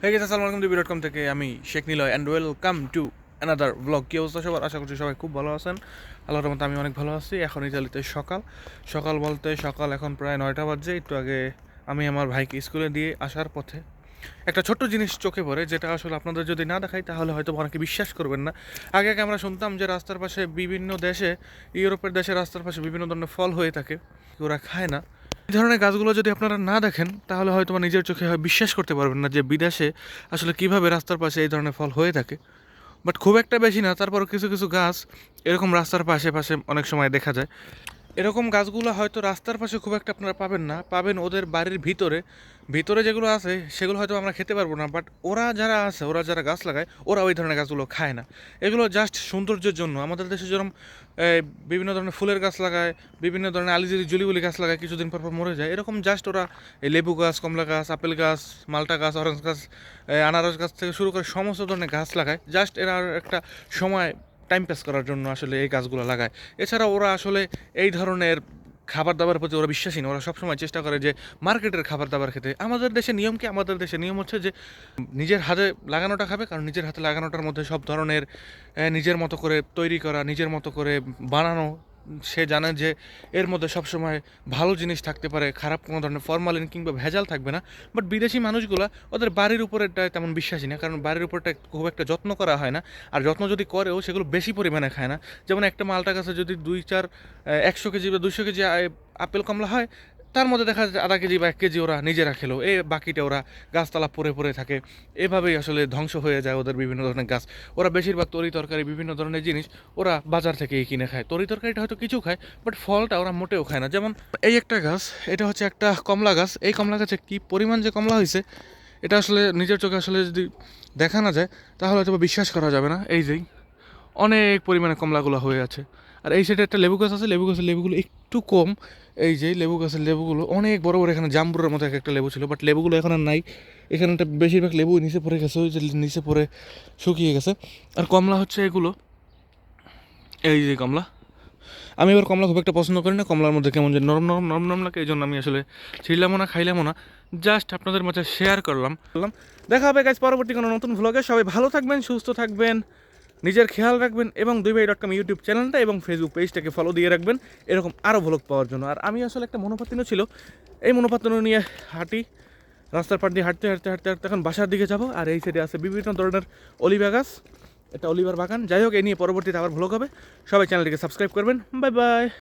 হয়ে গেছে আসসালামু আলাইকুম ডিবি ডট কম থেকে আমি Sheikh Niloy and welcome to another blog কী অবস্থা সবার? আশা করছি সবাই খুব ভালো আছেন। আল্লাহর মতো আমি অনেক ভালো আছি। এখন ইতালিতে সকাল। সকাল বলতে সকাল এখন প্রায় নয়টা বাজে একটু আগে আমি আমার ভাইকে স্কুলে দিয়ে আসার পথে একটা ছোট্ট জিনিস চোখে পড়ে, যেটা আসলে আপনাদের যদি না দেখাই, তাহলে হয়তো অনেকে বিশ্বাস করবেন না। আগে আগে আমরা শুনতাম যে রাস্তার পাশে বিভিন্ন দেশে, ইউরোপের দেশে রাস্তার পাশে বিভিন্ন ধরনের ফল হয়ে থাকে। ওরা খায় না। এই ধরনের গাছগুলো যদি আপনারা না দেখেন, তাহলে হয়তো নিজের চোখে হয় বিশ্বাস করতে পারবেন না যে বিদেশে আসলে কীভাবে রাস্তার পাশে এই ধরনের ফল হয়ে থাকে। বাট খুব একটা বেশি না তারপর কিছু কিছু গাছ এরকম রাস্তার পাশে পাশে অনেক সময় দেখা যায়। এরকম গাছগুলো হয়তো রাস্তার পাশে খুব একটা আপনারা পাবেন না। পাবেন ওদের বাড়ির ভিতরে। ভিতরে যেগুলো আছে, সেগুলো হয়তো আমরা খেতে পারব না বাট ওরা যারা আছে, ওরা যারা গাছ লাগায়, ওরা ওই ধরনের গাছগুলো খায় না। এগুলো জাস্ট সৌন্দর্যের জন্য। আমাদের দেশে যেরকম বিভিন্ন ধরনের ফুলের গাছ লাগায়, বিভিন্ন ধরনের আলিজিলি জুলিগুলি গাছ লাগায়, কিছুদিন পর পর মরে যায়। এরকম জাস্ট ওরা লেবু গাছ, কমলা গাছ, আপেল গাছ, মালটা গাছ অরেঞ্জ গাছ আনারস গাছ থেকে শুরু করে সমস্ত ধরনের গাছ লাগায়। জাস্ট এরা একটা সময় টাইম পাস করার জন্য আসলে এই গাছগুলো লাগায়। এছাড়া ওরা আসলে এই ধরনের খাবার দাবার প্রতি ওরা বিশ্বাসী না। ওরা সবসময় চেষ্টা করে যে মার্কেটের খাবার দাবার খেতে। আমাদের দেশে নিয়ম কি? আমাদের দেশে নিয়ম হচ্ছে যে নিজের হাতে লাগানোটা খাবে, কারণ নিজের হাতে লাগানোটার মধ্যে সব ধরনের নিজের মতো করে তৈরি করা, নিজের মতো করে বানানো সে জানে যে এর মধ্যে সবসময় ভালো জিনিস থাকতে পারে, খারাপ কোনো ধরনের ফর্মালিন কিংবা ভেজাল থাকবে না বাট বিদেশি মানুষগুলো ওদের বাড়ির উপরেটা তেমন বিশ্বাসী না, কারণ বাড়ির উপরটা খুব একটা যত্ন করা হয় না, আর যত্ন যদি করেও সেগুলো বেশি পরিমাণে খায় না। যেমন একটা মালটা গাছে যদি দুই চার একশো কেজি বা দুশো কেজি আপেল কমলা হয় তার মধ্যে দেখা যায় আধা কেজি বা এক কেজি ওরা নিজেরা খেলো। এ বাকিটা ওরা গাছতলা পরে পরে থাকে। এভাবেই আসলে ধ্বংস হয়ে যায় ওদের বিভিন্ন ধরনের গাছ। ওরা বেশিরভাগ তরি তরকারি, বিভিন্ন ধরনের জিনিস ওরা বাজার থেকেই কিনে খায়। তরি তরকারিটা হয়তো কিছু খায় বাট ফলটা ওরা মোটেও খায় না। যেমন এই একটা গাছ, এটা হচ্ছে একটা কমলা গাছ। এই কমলা গাছে কী পরিমাণ যে কমলা হয়েছে এটা আসলে নিজের চোখে আসলে যদি দেখা না যায়, তাহলে হয়তো বিশ্বাস করা যাবে না। এই যেই, অনেক পরিমাণে কমলাগুলো হয়ে আছে। আর এই সাইডে একটা লেবু গাছ আছে, লেবু গাছের লেবুগুলো একটু কম। এই যে লেবু গাছের লেবুগুলো অনেক বড় বড়, এখানে জাম্বুরের মতো এক একটা লেবু ছিল বাট লেবুগুলো এখন আর নাই। এখানে একটা বেশিরভাগ লেবু নিচে পড়ে গেছে, ওই যে নিচে পড়ে শুকিয়ে গেছে। আর কমলা হচ্ছে এগুলো। এই যে কমলা। আমি এবার কমলা খুব একটা পছন্দ করি না, কমলার মধ্যে কেমন যে নরম নরম নরম নরম লাগে এই জন্য আমি আসলে ছিলামও না, খাইলামও না। জাস্ট আপনাদের মাঝে শেয়ার করলাম। দেখা হবে গাছ পরবর্তী কোনো নতুন ভ্লগে সবাই ভালো থাকবেন, সুস্থ থাকবেন। নিজের খেয়াল রাখবেন এবং দুই ভাই ডট কম ইউটিউব চ্যানেলটা এবং ফেসবুক পেজটাকে ফলো দিয়ে রাখবেন। এরকম আরও ভ্লগ পাওয়ার জন্য। আর আমি আসলে একটা মনোপাতিনও ছিল, এই মনোপাতন নিয়ে হাঁটি, রাস্তার পাড় দিয়ে হাঁটতে হাঁটতে হাঁটতে হাঁটতে এখন বাসার দিকে যাব। আর এই সাইডে আছে বিভিন্ন ধরনের অলিভা গাছ। এটা অলিভার বাগান। যাই হোক এই নিয়ে পরবর্তীতে আবার ভ্লগ হবে। সবাই চ্যানেলটিকে সাবস্ক্রাইব করবেন। Bye bye